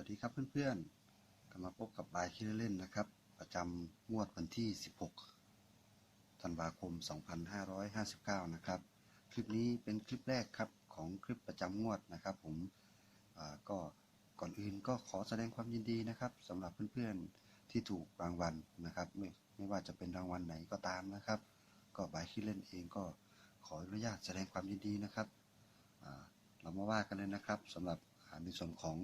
วัสดีครับเพื่อนๆกลับมาพบกับบายคิดเล่นนะครับ ประจำงวดวันที่ 16 ธันวาคม 2559 นะครับ คลิปนี้เป็นคลิปแรกครับของคลิปประจำงวดนะครับ ผมก็ก่อนอื่นก็ขอแสดงความยินดีนะครับสำหรับเพื่อนๆที่ถูกรางวัลนะครับ ไม่ไม่ว่าจะเป็นรางวัลไหนก็ตามนะครับ ก็บายคิดเล่นเองก็ขออนุญาตแสดงความยินดีนะครับเรามาว่ากันเลยนะครับสำหรับในส่วนของ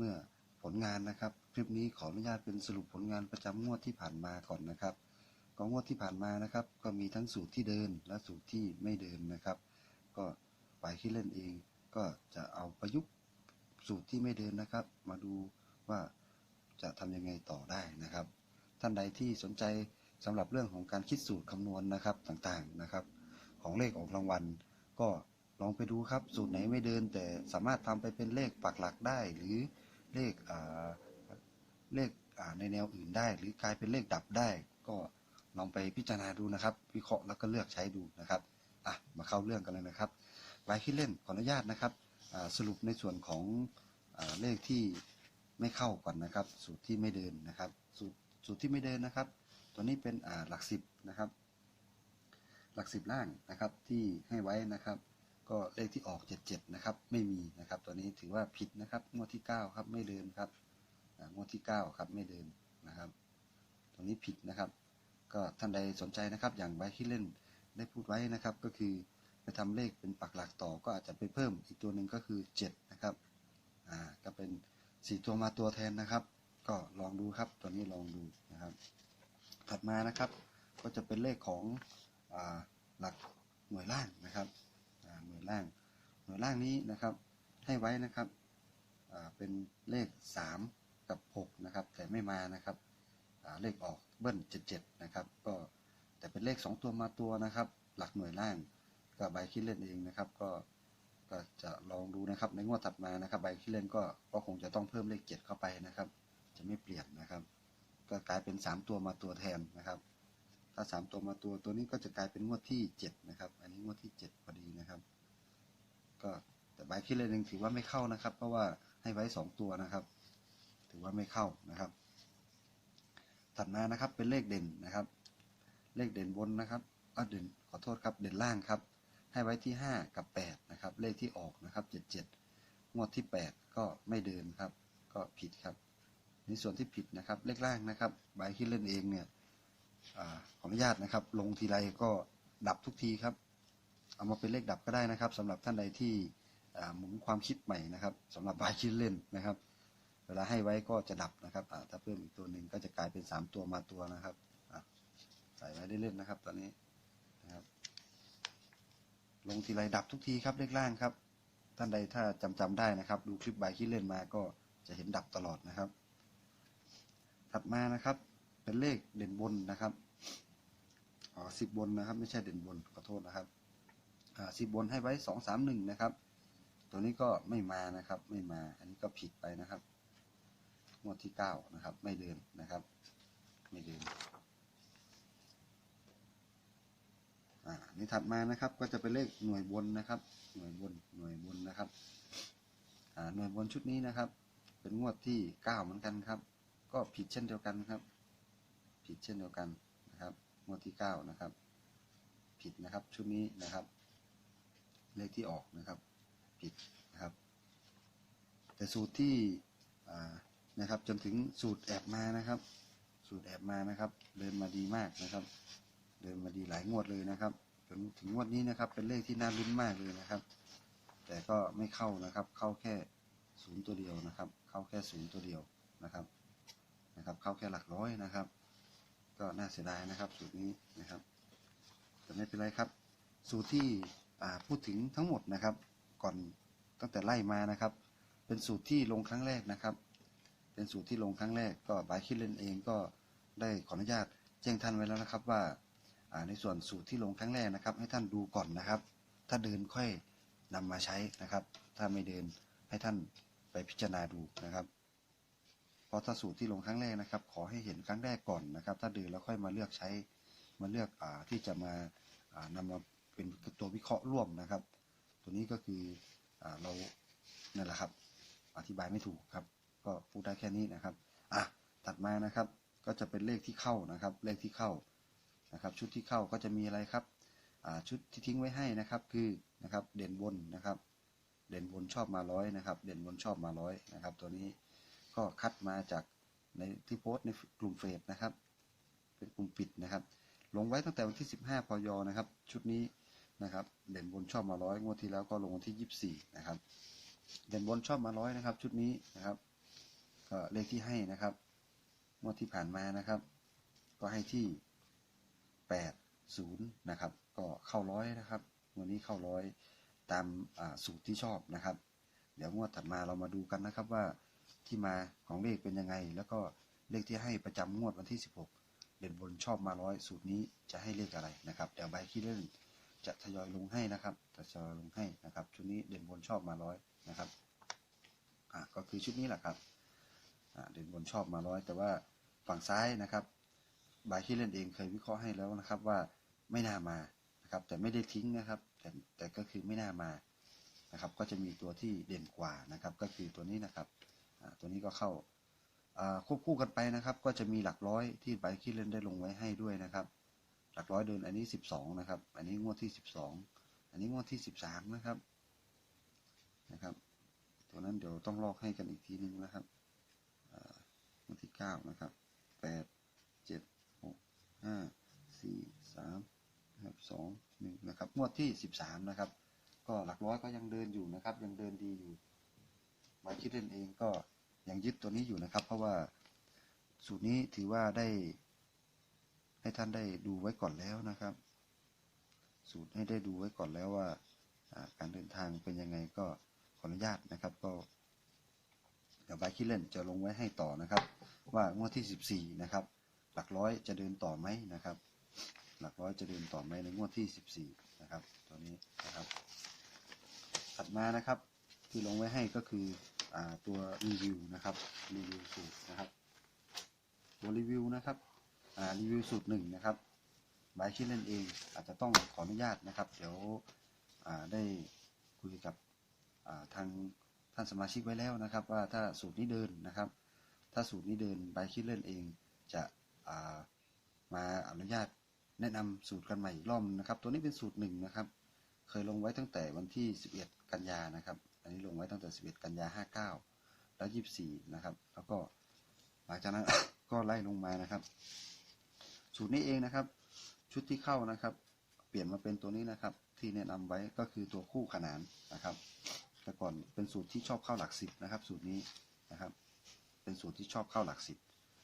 เมื่อผลงานนะครับ คลิปนี้ขออนุญาตเป็นสรุปผลงานประจำงวดที่ผ่านมาก่อนนะครับก็งวดที่ผ่านมานะครับ ก็มีทั้งสูตรที่เดินและสูตรที่ไม่เดินนะครับ ก็ไปที่เล่นเอง ก็จะเอาประยุกต์สูตรที่ไม่เดินนะครับ มาดูว่าจะทำยังไงต่อได้นะครับ ท่านใดที่สนใจสำหรับเรื่องของการคิดสูตรคำนวณนะครับต่างๆนะครับ ของเลขออกรางวัล ก็ลองไปดูครับ สูตรไหนไม่เดิน แต่สามารถทำไปเป็นเลขปักหลักได้หรือ เลขเลขในแนวอื่นได้ หรือกลายเป็นเลขดับได้ ก็ลองไปพิจารณาดูนะครับ วิเคราะห์แล้วก็เลือกใช้ดูนะครับอะมาเข้าเรื่องกันเลยนะครับไว้คิดเล่นขออนุญาตนะครับสรุปในส่วนของอเลขที่ไม่เข้าก่อนนะครับ สูตรที่ไม่เดินนะครับสูตรสูตรที่ไม่เดินนะครับ ตัวนี้เป็นหลักสิบนะครับ หลักสิบล่างนะครับที่ให้ไว้นะครับ ก็เลขที่ออก 77 นะครับ ไม่มีนะครับ ตัวนี้ถือว่าผิดนะครับ งวดที่ 9 ครับ ไม่เดินครับงวดที่ 9 ครับไม่เดินนะครับตัวนี้ผิดนะครับ ก็ท่านใดสนใจนะครับ อย่างใบที่เล่นได้พูดไว้นะครับ ก็คือไปทำเลขเป็นปักหลักต่อก็อาจจะไปเพิ่มอีกตัวหนึ่งก็คือ 7 นะครับ อ่า ก็เป็น 4 ตัวมาตัวแทนนะครับ ก็ลองดูครับ ตัวนี้ลองดูนะครับ ถัดมานะครับ ก็จะเป็นเลขของอาหลักหน่วยล่างนะครับ ล่าง หน่วยล่างนี้นะครับ ให้ไว้นะครับเป็นเลข 3 กับ 6 นะครับ แต่ไม่มานะครับเลขออกเบิ้ล77 นะครับ ก็แต่เป็นเลข 2 ตัวมาตัวนะครับ หลักหน่วยล่างก็ใบคิดเล่นเองนะครับ ก็ก็จะลองดูนะครับ ในงวดถัดมานะครับ ใบคิดเล่นก็ก็คงจะต้องเพิ่มเลข 7 เข้าไปนะครับ จะไม่เปลี่ยนนะครับ ก็กลายเป็น 3 ตัวมาตัวแทนนะครับถ้า3ตัวมาตัวตัวนี้ก็จะกลายเป็นงวดที่ 7 นะครับ อันนี้งวดที่ 7 พอดีนะครับ ก็แต่ใบคิดเลยหนึ่งถือว่าไม่เข้านะครับ เพราะว่าให้ไว้ 2 ตัวนะครับ ถือว่าไม่เข้านะครับ ถัดมานะครับเป็นเลขเด่นนะครับ เลขเด่นบนนะครับอะเด่นขอโทษครับเด่นล่างครับ ให้ไว้ที่ 5 กับ 8 นะครับ เลขที่ออกนะครับ 77 งวดที่ 8 ก็ไม่เดินครับ ก็ผิดครับ ในส่วนที่ผิดนะครับ เลขล่างนะครับใบคิดเล่นเองเนี่ยอขออนุญาตนะครับ ลงทีไรก็ดับทุกทีครับ เอามาเป็นเลขดับก็ได้นะครับสำหรับท่านใดที่หมุนความคิดใหม่นะครับสำหรับใบคิดเล่นนะครับ เวลาให้ไว้ก็จะดับนะครับถ้าเพิ่มอีกตัวหนึ่งก็จะกลายเป็น 3 ตัวมาตัวนะครับใส่ไว้ได้เล่นนะครับ ตอนนี้นะครับ ลงทีไรดับทุกทีครับเลขล่างครับ ท่านใดถ้าจำจำได้นะครับ ดูคลิปใบคิดเล่นมาก็จะเห็นดับตลอดนะครับ ถัดมานะครับ เป็นเลขเด่นบนนะครับอ๋อสิบบนนะครับ ไม่ใช่เด่นบนขอโทษนะครับ สิบบนให้ไว้สองสามหนึ่งนะครับ ตัวนี้ก็ไม่มานะครับ ไม่มา อันนี้ก็ผิดไปนะครับงวดที่เก้านะครับ ไม่เดินนะครับ ไม่เดินอ่าอันนี่ถัดมานะครับ ก็จะเป็นเลขหน่วยบนนะครับ หน่วยบน หน่วยบนนะครับอ่าหน่วยบนชุดนี้นะครับ เป็นงวดที่เก้าเหมือนกันครับ ก็ผิดเช่นเดียวกันครับ ผิดเช่นเดียวกันนะครับ งวดที่เก้านะครับ ผิดนะครับชุดนี้นะครับ เลขที่ออกนะครับผิดนะครับ แต่สูตรที่นะครับจนถึงสูตรแอบมานะครับ สูตรแอบมานะครับ เดินมาดีมากนะครับ เดินมาดีหลายงวดเลยนะครับ จนถึงงวดนี้นะครับ เป็นเลขที่น่าลุ้นมากเลยนะครับ แต่ก็ไม่เข้านะครับ เข้าแค่ศูนย์ตัวเดียวนะครับ เข้าแค่ศูนย์ตัวเดียวนะครับนะครับ เข้าแค่หลักร้อยนะครับ ก็น่าเสียดายนะครับ สูตรนี้นะครับแต่ไม่เป็นไรครับ สูตรที่ พูดถึงทั้งหมดนะครับ ก่อนตั้งแต่ไล่มานะครับ เป็นสูตรที่ลงครั้งแรกนะครับ เป็นสูตรที่ลงครั้งแรกก็บายคิดเล่นเองก็ได้ขออนุญาตแจ้งท่านไว้แล้วนะครับว่าในส่วนสูตรที่ลงครั้งแรกนะครับ ให้ท่านดูก่อนนะครับ ถ้าเดินค่อยนำมาใช้นะครับ ถ้าไม่เดินให้ท่านไปพิจารณาดูนะครับเพราะถ้าสูตรที่ลงครั้งแรกนะครับ ขอให้เห็นครั้งแรกก่อนนะครับ ถ้าเดินแล้วค่อยมาเลือกใช้มาเลือกอที่จะมาอ่านำมา เป็นตัววิเคราะห์ร่วมนะครับ ตัวนี้ก็คืออเรานั่นแหละครับ อธิบายไม่ถูกครับ ก็พูดได้แค่นี้นะครับอะถัดมานะครับ ก็จะเป็นเลขที่เข้านะครับ เลขที่เข้านะครับ ชุดที่เข้าก็จะมีอะไรครับชุดที่ทิ้งไว้ให้นะครับคือนะครับเด่นบนนะครับ เด่นบนชอบมาร้อยนะครับ เด่นบนชอบมาร้อยนะครับ ตัวนี้ก็คัดมาจากในที่โพสต์ในกลุ่มเฟซนะครับ เป็นกลุ่มปิดนะครับ ลงไว้ตั้งแต่วันที่ 15 พยนะครับ ชุดนี้ นะครับ เด่นบนชอบมาร้อยงวดที่แล้วก็ลงวันที่24นะครับ เด่นบนชอบมาร้อยนะครับ ชุดนี้นะครับ ก็เลขที่ให้นะครับ งวดที่ผ่านมานะครับ ก็ให้ที่80นย์นะครับ ก็เข้าร้อยนะครับงวันนี้เข้าร้อยตามสูตรที่ชอบนะครับ เดี๋ยวงวดถัดมาเรามาดูกันนะครับว่าที่มาของเลขเป็นยังไง แล้วก็เลขที่ให้ประจำงวดวันที่ 16 เด่นบนชอบมาร้อยสูตรนี้จะให้เลขอะไรนะครับเดี๋ยวใบคิดเล่น จะทยอยลงให้นะครับจะทยอยลงให้นะครับ ชุดนี้เด่นบนชอบมาร้อยนะครับอะก็คือชุดนี้แหละครับอะเด่นบนชอบมาร้อยแต่ว่าฝั่งซ้ายนะครับใบคิดเล่นเองเคยวิเคราะห์ให้แล้วนะครับว่าไม่น่ามานะครับ แต่ไม่ได้ทิ้งนะครับ แต่แต่ก็คือไม่น่ามานะครับ ก็จะมีตัวที่เด่นกว่านะครับ ก็คือตัวนี้นะครับอะตัวนี้ก็เข้าอ่าควบคู่กันไปนะครับ ก็จะมีหลักร้อยที่ใบคิดเล่นได้ลงไว้ให้ด้วยนะครับ ลักร้อยเดินอันนี้สิบสองนะครับ อันนี้งวดที่สิบสองอันนี้งวดที่สิบสามนะครับนะครับ ตัวนั้นเดี๋ยวต้องลอกให้กันอีกทีนึงนะครับงวดที่เก้านะครับแปดเจ็ดหกห้าสี่สามนะครับสองหนึ่งนะครับงวดที่สิบสามนะครับ ก็หลักร้อยก็ยังเดินอยู่นะครับ ยังเดินดีอยู่ใบคิดเล่นเองก็ยังยึดตัวนี้อยู่นะครับ เพราะว่าสูตรนี้ถือว่าได้ ให้ท่านได้ดูไว้ก่อนแล้วนะครับ สูตรให้ได้ดูไว้ก่อนแล้วว่าการเดินทางเป็นยังไงก็ขออนุญาตนะครับ ก็เดี๋ยวใบคิดเล่นจะลงไว้ให้ต่อนะครับ ว่างวดที่ 14 นะครับ หลักร้อยจะเดินต่อไหมนะครับ หลักร้อยจะเดินต่อไหมในงวดที่ 14 นะครับ ตัวนี้นะครับ ถัดมานะครับที่ลงไว้ให้ก็คืออตัวรีวิวนะครับรีวิวสูตรนะครับ ตัวรีวิวนะครับ รีวิวสูตรหนึ่งนะครับบายคิดเล่นเอง อาจจะต้องขออนุญาตนะครับ เดี๋ยวได้คุยกับทางท่านสมาชิกไว้แล้วนะครับ ว่าถ้าสูตรนี้เดินนะครับ ถ้าสูตรนี้เดินบายคิดเล่นเองจะามาอนุญาตแนะนำสูตรกันใหม่อีกรอบนะครับ ตัวนี้เป็นสูตรหนึ่งนะครับ เคยลงไว้ตั้งแต่วันที่ 11 กันยานะครับ อันนี้ลงไว้ตั้งแต่ 11 กันยา 59 แล้ว 24 นะครับ แล้วก็หลังจากนั้นก็ไล่ลงมานะครับ สูตรนี้เองนะครับ ชุดที่เข้านะครับ เปลี่ยนมาเป็นตัวนี้นะครับ ที่แนะนำไว้ก็คือตัวคู่ขนานนะครับ แต่ก่อนเป็นสูตรที่ชอบเข้าหลักสิบนะครับ สูตรนี้นะครับ เป็นสูตรที่ชอบเข้าหลักสิบ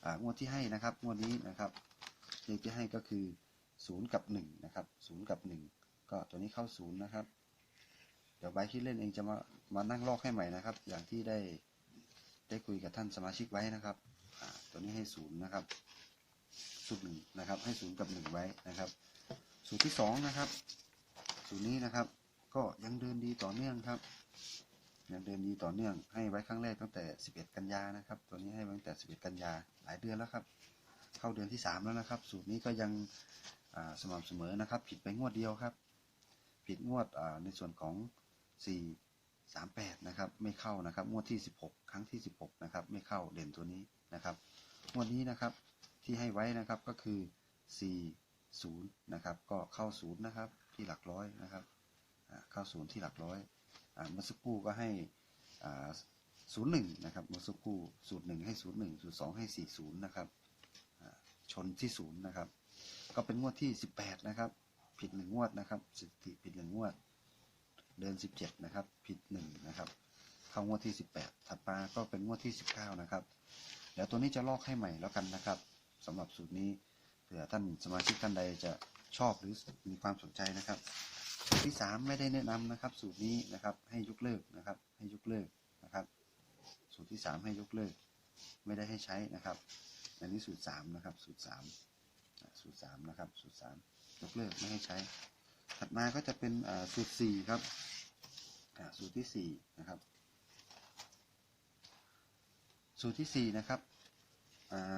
อ่างวดที่ให้นะครับงวดนี้นะครับเลขที่ให้ก็คือ0กับ1นะครับ0กับ1ก็ตัวนี้เข้า0นย์นะครับ เดี๋ยวใบคิดเล่นเองจะมามานั่งลอกให้ใหม่นะครับ อย่างที่ได้ได้คุยกับท่านสมาชิกไว้นะครับอ่าตัวนี้ให้0นะครับ สูตรหนึ่งนะครับ ให้0กับ1ไว้นะครับ สูตรที่2นะครับ สูตรนี้นะครับ ก็ยังเดินดีต่อเนื่องครับ ยังเดินดีต่อเนื่อง ให้ไว้ครั้งแรกตั้งแต่ 11 กันยานะครับ ตัวนี้ให้ไว้ตั้งแต่ 11 กันยาหลายเดือนแล้วครับ เข้าเดือนที่ 3 แล้วนะครับ สูตรนี้ก็ยังสม่ำเสมอนะครับ ผิดไปงวดเดียวครับ ผิดงวดในส่วนของ 4 3 8 นะครับ ไม่เข้านะครับ งวดที่ 16 ครั้งที่ 16 นะครับ ไม่เข้าเด่นตัวนี้นะครับ งวดนี้นะครับ ที่ให้ไว้นะครับก็คือ 4 0 นะครับ ก็เข้า0นย์นะครับที่หลักร้อยนะครับอ่าเข้า0ที่หลักร้อยเมื่อสักครู่ก็ให้อ่า01นะครับเมื่อสักครู่สูตร1ให้01สูตร2ให้40นย์นะครับชนที่0นย์นะครับ ก็เป็นงวดที่ 18 นะครับ ผิดหนึ่งงวดนะครับสถิติผิดหนึ่งงวด เดิน17 นะครับ ผิดหนึ่งนะครับเข้างวดที่ 18 ถัดมาก็เป็นงวดที่ 19 นะครับเดี๋ยวตัวนี้จะลอกให้ใหม่แล้วกันนะครับ สำหรับสูตรนี้เผื่อท่านสมาชิกท่านใดจะชอบหรือมีความสนใจนะครับ สูตรที่ 3 ไม่ได้แนะนำนะครับ สูตรนี้นะครับให้ยกเลิกนะครับ ให้ยกเลิกนะครับ สูตรที่ 3 ให้ยกเลิก ไม่ได้ให้ใช้นะครับอันนี้สูตร3นะครับ สูตร3สูตรสามนะครับ สูตรสามยกเลิกไม่ให้ใช้ ถัดมาก็จะเป็นอ่าสูตรสี่ครับสูตรที่สี่นะครับ สูตรที่สี่นะครับ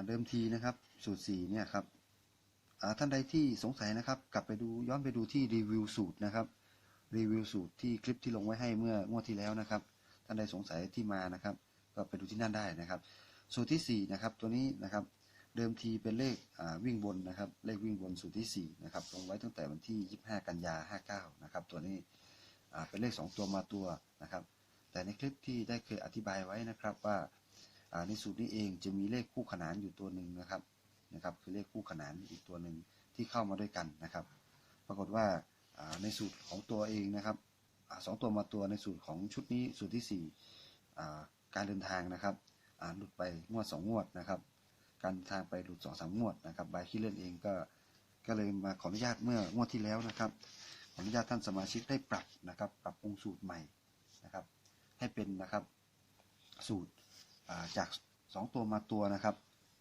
เดิมทีนะครับ สูตรสี่เนี่ยครับท่านใดที่สงสัยนะครับ กลับไปดูย้อนไปดูที่รีวิวสูตรนะครับรีวิวสูตรที่คลิปที่ลงไว้ให้เมื่องวดที่แล้วนะครับ ท่านใดสงสัยที่มานะครับ ก็ไปดูที่นั่นได้นะครับ สูตรที่สี่นะครับ ตัวนี้นะครับ เดิมทีเป็นเลขวิ่งบนนะครับ เลขวิ่งบนสูตรที่สี่นะครับลงไว้ตั้งแต่วันที่ 25 กันยา59 นะครับ ตัวนี้เป็นเลข 2 ตัวมาตัวนะครับ แต่ในคลิปที่ได้เคยอธิบายไว้นะครับว่า ในสูตรนี้เองจะมีเลขคู่ขนานอยู่ตัวหนึ่งนะครับนะครับ คือเลขคู่ขนานอีกตัวหนึ่งที่เข้ามาด้วยกันนะครับ ปรากฏว่าในสูตรของตัวเองนะครับอสองตัวมาตัวในสูตรของชุดนี้สูตรที่สี่การเดินทางนะครับหลุดไปงวดสองงวดนะครับ การเดินทางไปหลุดสองสามงวดนะครับบายคิเลนเองก็ก็เลยมาขออนุญาตเมื่องวดที่แล้วนะครับขออนุญาตท่านสมาชิกได้ปรับนะครับ ปรับปรุงสูตรใหม่นะครับ ให้เป็นนะครับสูตร จากสองตัวมาตัวนะครับ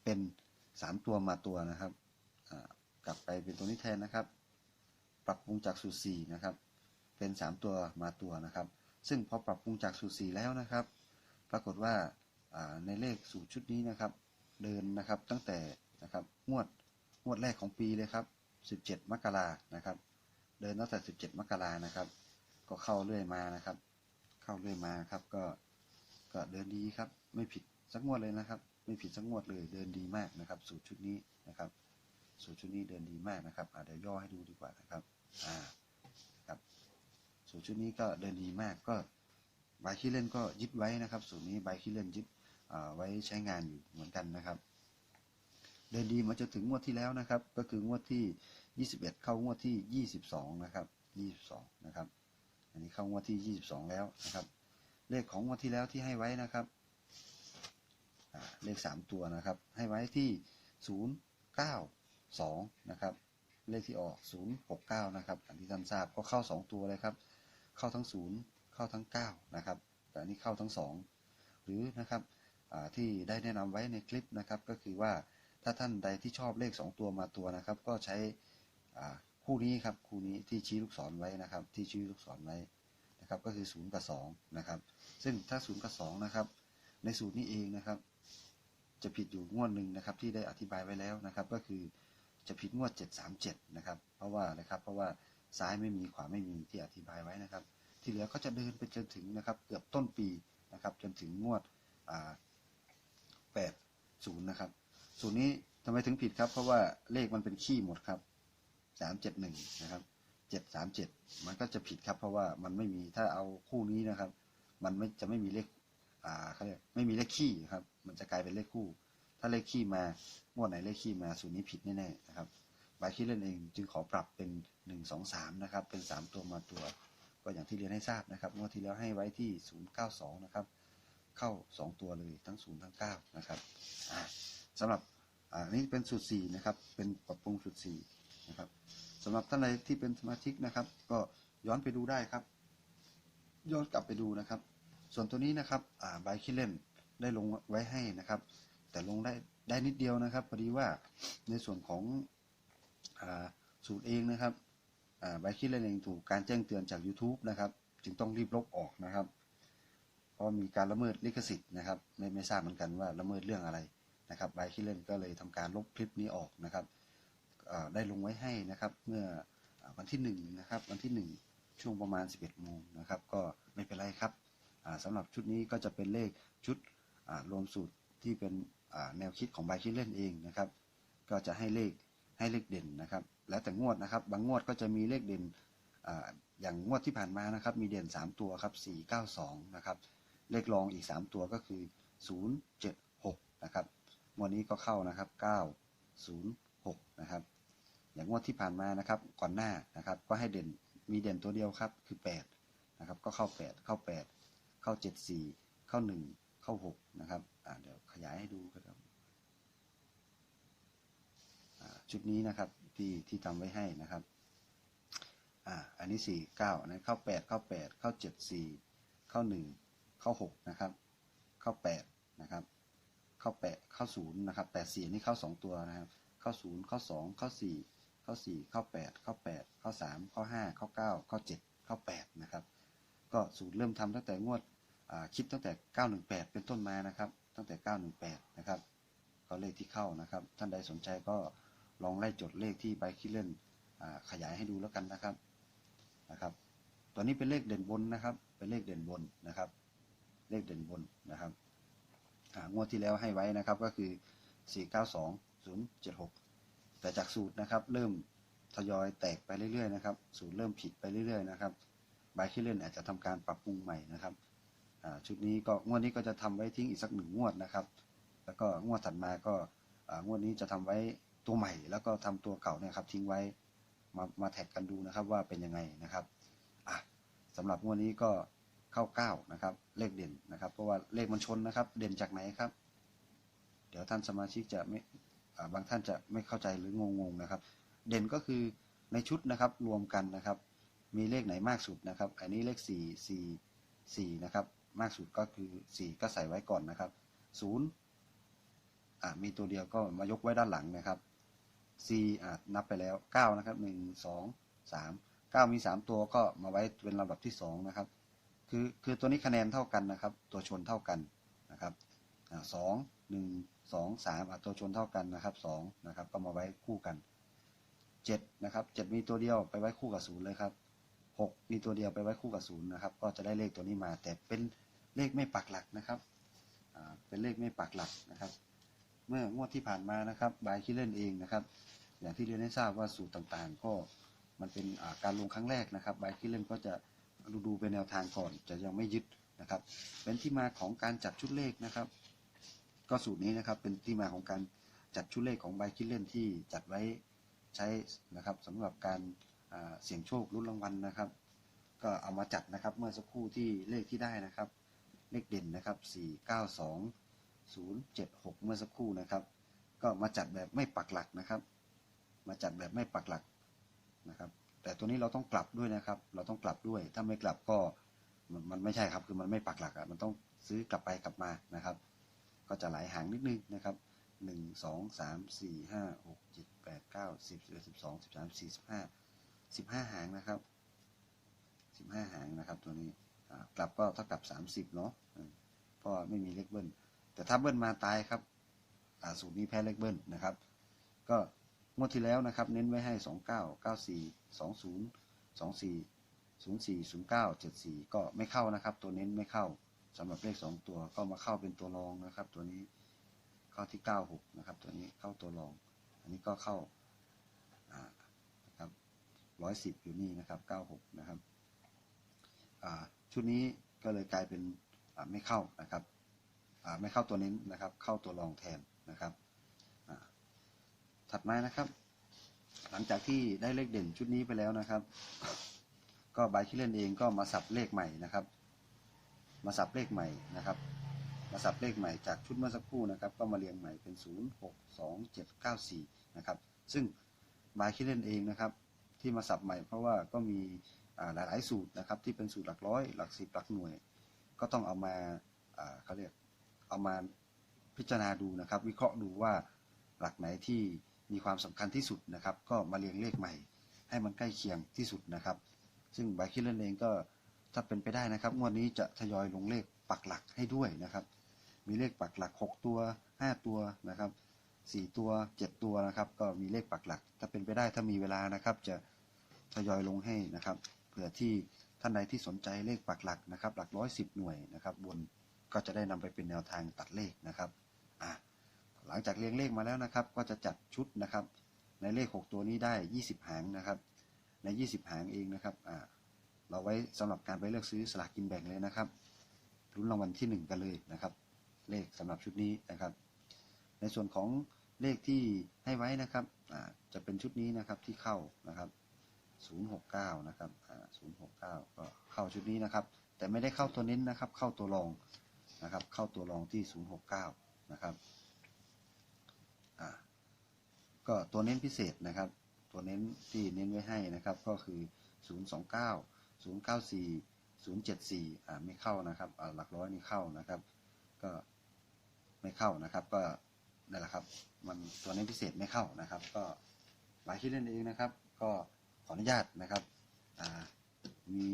เป็นสามตัวมาตัวนะครับกลับไปเป็นตัวนี้แทนนะครับ ปรับปรุงจากสูตร4นะครับ เป็น 3 ตัวมาตัวนะครับ ซึ่งพอปรับปรุงจากสูตร4แล้วนะครับ ปรากฏว่าอ่าในเลขสูตรชุดนี้นะครับ เดินนะครับตั้งแต่นะครับงวดงวดแรกของปีเลยครับ 17 มกรานะครับ เดินตั้งแต่ 17 มกรานะครับ ก็เข้าเรื่อยมานะครับ เข้าเรื่อยมาครับก็ก็เดินดีครับ ไม่ผิดสักงวดเลยนะครับ ไม่ผิดสักงวดเลยเดินดีมากนะครับ สูตรชุดนี้นะครับ สูตรชุดนี้เดินดีมากนะครับอาเดี๋ยวย่อให้ดูดีกว่านะครับอ่าครับ สูตรชุดนี้ก็เดินดีมากก็ใบขี้เล่นก็ยึดไว้นะครับ สูตรนี้ใบขี้เล่นยึดอ่าไว้ใช้งานอยู่เหมือนกันนะครับ เดินดีมาจนถึงงวดที่แล้วนะครับ ก็คืองวดที่ 21 เข้างวดที่ 22 นะครับ 22 นะครับ อันนี้เข้างวดที่ 22 แล้วนะครับ เลขของงวดที่แล้วที่ให้ไว้นะครับ เลข 3 ตัวนะครับ ให้ไว้ที่ 0 9 2 นะครับ เลขที่ออก 069 นะครับอันที่ท่านทราบก็เข้า 2 ตัวเลยครับ เข้าทั้ง 0 เข้าทั้ง 9 นะครับ แต่อันนี้เข้าทั้ง 2 หรือนะครับที่ได้แนะนำไว้ในคลิปนะครับ ก็คือว่าถ้าท่านใดที่ชอบเลข 2 ตัวมาตัวนะครับ ก็ใช้คู่นี้ครับคู่นี้ที่ชี้ลูกศรไว้นะครับ ที่ชี้ลูกศรไว้นะครับก็คือ0กับ2นะครับ ซึ่งถ้า0กับ2นะครับในสูตรนี้เองนะครับ จะผิดอยู่งวดหนึ่งนะครับที่ได้อธิบายไว้แล้วนะครับก็คือจะผิดงวด 737 นะครับ เพราะว่านะครับ เพราะว่าซ้ายไม่มีขวาไม่มีที่อธิบายไว้นะครับ ที่เหลือก็จะเดินไปจนถึงนะครับเกือบต้นปีนะครับจนถึงงวดอ่า80นะครับสูตรนี้ทำไมถึงผิดครับ เพราะว่าเลขมันเป็นขี้หมดครับ 371นะครับ737 มันก็จะผิดครับ เพราะว่ามันไม่มีถ้าเอาคู่นี้นะครับ มันไม่จะไม่มีเลขอ่าเขาเรียกไม่มีเลขขี้ครับ มันจะกลายเป็นเลขคู่ ถ้าเลขขี้มางวดไหนเลขขี้มาสูตรนี้ผิดแน่ๆนะครับบายคิดเล่นเองจึงขอปรับเป็นหนึ่งสองสามนะครับเป็นสามตัวมาตัว ก็อย่างที่เรียนให้ทราบนะครับงวดที่แล้วให้ไว้ที่ศูนย์เก้าสองนะครับเข้าสองตัวเลยทั้งศูนย์ทั้งเก้านะครับอ่าสำหรับอ่านี่เป็นสูตรสี่นะครับเป็นปรับปรุงสูตรสี่นะครับสำหรับท่านใดที่เป็นสมาชิกนะครับ ก็ย้อนไปดูได้ครับย้อนกลับไปดูนะครับ ส่วนตัวนี้นะครับอ่าใบคิดเล่น ได้ลงไว้ให้นะครับ แต่ลงได้ได้นิดเดียวนะครับพอดีว่าในส่วนของอสูตรเองนะครับใบคิเล่นเองถูกการแจ้งเตือนจาก YouTube นะครับ จึงต้องรีบลบออกนะครับเพราะมีการละเมิดลิขสิทธิ์นะครับไม่ไม่ทราบเหมือนกันว่าละเมิดเรื่องอะไรนะครับใบคิเล่นก็เลยทำการลบคลิปนี้ออกนะครับได้ลงไว้ให้นะครับ เมื่อวันที่หนึ่งนะครับวันที่หนึ่งช่วงประมาณ 11โมงนะครับ ก็ไม่เป็นไรครับอ่าสำหรับชุดนี้ก็จะเป็นเลขชุด รวมสูตรที่เป็นแนวคิดของใบคิดเล่นเองนะครับ ก็จะให้เลขให้เลขเด่นนะครับ แล้วแต่งวดนะครับ บางงวดก็จะมีเลขเด่นออย่างงวดที่ผ่านมานะครับ มีเด่น 3 ตัวครับ492นะครับ เลขรองอีก 3 ตัวก็คือ 076นะครับงวดนี้ก็เข้านะครับ 906นะครับ อย่างงวดที่ผ่านมานะครับ ก่อนหน้านะครับ ก็ให้เด่นมีเด่นตัวเดียวครับคือ 8นะครับ ก็เข้า 8 เข้า 8 เข้า 74 เข้า 1 เข้า6นะครับอ่าเดี๋ยวขยายให้ดูก็ได้ชุดนี้นะครับที่ที่ทำไว้ให้นะครับอ่าอันนี้4 9อันนั้นเข้า8เข้า8เข้า74เข้า1เข้า6นะครับ เข้า8นะครับ เข้า8เข้า0นย์นะครับ8 4นี่เข้า2ตัวนะครับ เข้า0เข้า2เข้า4เข้า4เข้า8เข้า8เข้า3เข้า5เข้า9เข้า7เข้า8นะครับ ก็สูตรเริ่มทำตั้งแต่งวด คลิปตั้งแต่ 918 เป็นต้นมานะครับ ตั้งแต่ 918 นะครับ ก็เลขที่เข้านะครับ ท่านใดสนใจก็ลองไล่จดเลขที่ใบคิดเล่นขยายให้ดูแล้วกันนะครับ นะครับ ตัวนี้เป็นเลขเด่นบนนะครับ เป็นเลขเด่นบนนะครับ เลขเด่นบนนะครับงวดที่แล้วให้ไว้นะครับก็คือ 492076 แต่จากสูตรนะครับ เริ่มทยอยแตกไปเรื่อยๆนะครับ สูตรเริ่มผิดไปเรื่อยๆนะครับบคิเลนอาจจะทำการปรับปรุงใหม่นะครับ ชุดนี้ก็งวดนี้ก็จะทำไว้ทิ้งอีกสักหนึ่งงวดนะครับ แล้วก็งวดถัดมาก็งวดนี้จะทำไว้ตัวใหม่ แล้วก็ทำตัวเก่าเนี่ยครับทิ้งไว้มามาแท็กกันดูนะครับว่าเป็นยังไงนะครับอะสำหรับงวดนี้ก็เข้าเก้านะครับ เลขเด่นนะครับ เพราะว่าเลขมันชนนะครับ เด่นจากไหนครับ เดี๋ยวท่านสมาชิกจะไม่บางท่านจะไม่เข้าใจหรืองงๆนะครับ เด่นก็คือในชุดนะครับรวมกันนะครับ มีเลขไหนมากสุดนะครับ อันนี้เลขสี่สี่ สี่นะครับมากสุดก็คือสี่ก็ใส่ไว้ก่อนนะครับศูนย์อ่ามีตัวเดียวก็มายกไว้ด้านหลังนะครับสี่อ่านับไปแล้วเก้านะครับหนึ่งสองสามเก้ามีสามตัวก็มาไว้เป็นลำดับที่สองนะครับ คือคือตัวนี้คะแนนเท่ากันนะครับ ตัวชนเท่ากันนะครับอ่าสองหนึ่งสองสามตัวชนเท่ากันนะครับสองนะครับ ก็มาไว้คู่กันเจ็ดนะครับเจ็ดมีตัวเดียวไปไว้คู่กับศูนย์เลยครับ หกมีตัวเดียวไปไว้คู่กับศูนย์นะครับ ก็จะได้เลขตัวนี้มา แต่เป็นเลขไม่ปักหลักนะครับ เป็นเลขไม่ปักหลักนะครับ เมื่องวดที่ผ่านมานะครับบายคิเล่นเองนะครับ อย่างที่เรียนให้ทราบว่าสูตรต่างๆ ก็มันเป็นการลงครั้งแรกนะครับบายคิเล่นก็จะดูดูเป็นแนวทางก่อนจะยังไม่ยึดนะครับ เป็นที่มาของการจัดชุดเลขนะครับ ก็สูตรนี้นะครับเป็นที่มาของการจัดชุดเลขของใบคิดเล่นที่จัดไว้ใช้นะครับสำหรับการ เสี่ยงโชคลุ้นรางวัลนะครับ ก็เอามาจัดนะครับเมื่อสักครู่ที่เลขที่ได้นะครับ เลขเด่นนะครับ 4 9 2 0 7 6 เมื่อสักครู่นะครับ ก็มาจัดแบบไม่ปักหลักนะครับ มาจัดแบบไม่ปักหลักนะครับ แต่ตัวนี้เราต้องกลับด้วยนะครับ เราต้องกลับด้วย ถ้าไม่กลับก็มันมันไม่ใช่ครับ คือมันไม่ปักหลักอะมันต้องซื้อกลับไปกลับมานะครับ ก็จะหลายหางนิดนึงนะครับหนึ่งสองสามสี่ห้าหกเจ็ดแปดเก้าสิบสิบเอ็ดสิบสองสิบสามสี่สิบห้า สิบห้าหางนะครับสิบห้าหางนะครับ ตัวนี้กลับก็เท่ากับสามสิบเนาะเพราะไม่มีเลขเบิ้ลแต่ถ้าเบิ้ลมาตายครับอสูตรนี้แพ้เลขเบิ้ลนะครับ ก็งวดที่แล้วนะครับ เน้นไว้ให้สองเก้าเก้าสี่สองศูนย์สองสี่ศูนย์สี่ศูนย์เก้าเจ็ดสี่ก็ไม่เข้านะครับ ตัวเน้นไม่เข้าสำหรับเลขสองตัวก็มาเข้าเป็นตัวรองนะครับ ตัวนี้เข้าที่เก้าหกนะครับ ตัวนี้เข้าตัวรอง อันนี้ก็เข้า ร้อยสิบอยู่นี่นะครับเก้าหกนะครับชุดนี้ก็เลยกลายเป็นไม่เข้านะครับไม่เข้าตัวเน้นนะครับ เข้าตัวรองแทนนะครับถัดมานะครับ หลังจากที่ได้เลขเด่นชุดนี้ไปแล้วนะครับ ก็บายคิเล่นเองก็มาสับเลขใหม่นะครับ มาสับเลขใหม่นะครับมาสับเลขใหม่จากชุดเมื่อสักครู่นะครับ ก็มาเรียงใหม่เป็น 0 6 2 7 9 4 นะครับ ซึ่งบายคิเล่นเองนะครับ ที่มาสับใหม่ เพราะว่าก็มีอ่าหลายๆสูตรนะครับที่เป็นสูตรหลักร้อย หลักสิบหลักหน่วย ก็ต้องเอามาเขาเรียกเอามาพิจารณาดูนะครับ วิเคราะห์ดูว่าหลักไหนที่มีความสำคัญที่สุดนะครับ ก็มาเรียงเลขใหม่ ให้มันใกล้เคียงที่สุดนะครับ ซึ่งบายคิดเลนเองก็ถ้าเป็นไปได้นะครับงวดนี้จะทยอยลงเลขปักหลักให้ด้วยนะครับ มีเลขปักหลัก 6 ตัว 5 ตัวนะครับ 4 ตัว 7 ตัวนะครับ ก็มีเลขปักหลัก ถ้าเป็นไปได้ถ้ามีเวลานะครับจะ ทยอยลงให้นะครับเผื่อที่ท่านใดที่สนใจเลขปักหลักนะครับ หลักร้อยสิบหน่วยนะครับบนก็จะได้นำไปเป็นแนวทางตัดเลขนะครับอะหลังจากเรียงเลขมาแล้วนะครับ ก็จะจัดชุดนะครับ ในเลข 6 ตัวนี้ได้ 20 หางนะครับ ใน 20 หางเองนะครับอ่าเราไว้สำหรับการไปเลือกซื้อสลากกินแบ่งเลยนะครับลุ้นรางวัลที่ 1 กันเลยนะครับ เลขสำหรับชุดนี้นะครับ ในส่วนของเลขที่ให้ไว้นะครับจะเป็นชุดนี้นะครับที่เข้านะครับ 069 นะครับ069 ก็เข้าชุดนี้นะครับ แต่ไม่ได้เข้าตัวเน้นนะครับ เข้าตัวรองนะครับ เข้าตัวรองที่ 069 นะครับอ่าก็ตัวเน้นพิเศษนะครับ ตัวเน้นที่เน้นไว้ให้นะครับ ก็คือ 029 094 074 อ่าไม่เข้านะครับอ่าหลักร้อยนี่เข้านะครับ ก็ไม่เข้านะครับ ก็นั่นแหละครับ มันตัวเน้นพิเศษไม่เข้านะครับ ก็หลายคิดเล่นเองนะครับ ก็ ขออนุญาตนะครับมี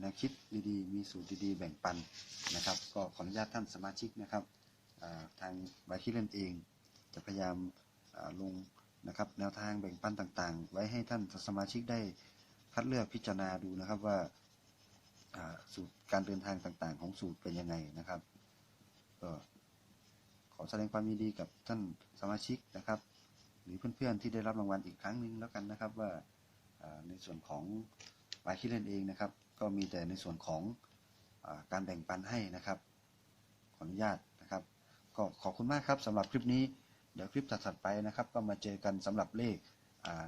แนวคิดดีๆ มีสูตรดีๆ แบ่งปันนะครับ ก็ขออนุญาตท่านสมาชิกนะครับทางบายคิเล่นเอง จะพยายามลงนะครับแนวทางแบ่งปันต่างๆ ไว้ให้ท่านสมาชิกได้คัดเลือกพิจารณาดูนะครับว่าสูตรการเดินทางต่างๆ ของสูตรเป็นยังไงนะครับก็ขอแสดงความยินดีกับท่านสมาชิกนะครับ หรือเพื่อนๆที่ได้รับรางวัลอีกครั้งหนึ่งแล้วกันนะครับว่า ในส่วนของบายคิดเล่นเองนะครับ ก็มีแต่ในส่วนของอการแบ่งปันให้นะครับ ขออนุญาตนะครับก็ขอบคุณมากครับสำหรับคลิปนี้เดี๋ยวคลิปถัดๆไปนะครับ ก็มาเจอกันสำหรับเลข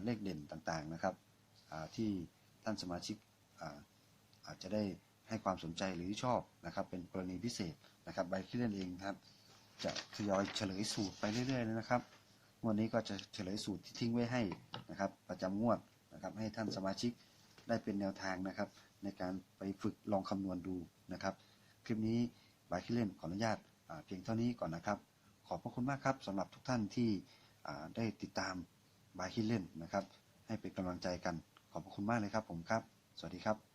เลขเด่นต่างๆนะครับที่ท่านสมาชิกอาจจะได้ให้ความสนใจหรือชอบนะครับ เป็นกรณีพิเศษนะครับใบคิดเล่นเองครับ จะทยอยเฉลยสูตรไปเรื่อยๆนะครับงวดนี้ก็จะเฉลยสูตรที่ทิ้งไว้ให้นะครับ ประจำงวด นะครับให้ท่านสมาชิกได้เป็นแนวทางนะครับ ในการไปฝึกลองคำนวณดูนะครับคลิปนี้บายคิดเล่นขออนุญาตเพียงเท่านี้ก่อนนะครับ ขอบพระคุณมากครับสำหรับทุกท่านที่ได้ติดตามบายคิดเล่นนะครับ ให้เป็นกำลังใจกันขอบพระคุณมากเลยครับผมครับ สวัสดีครับ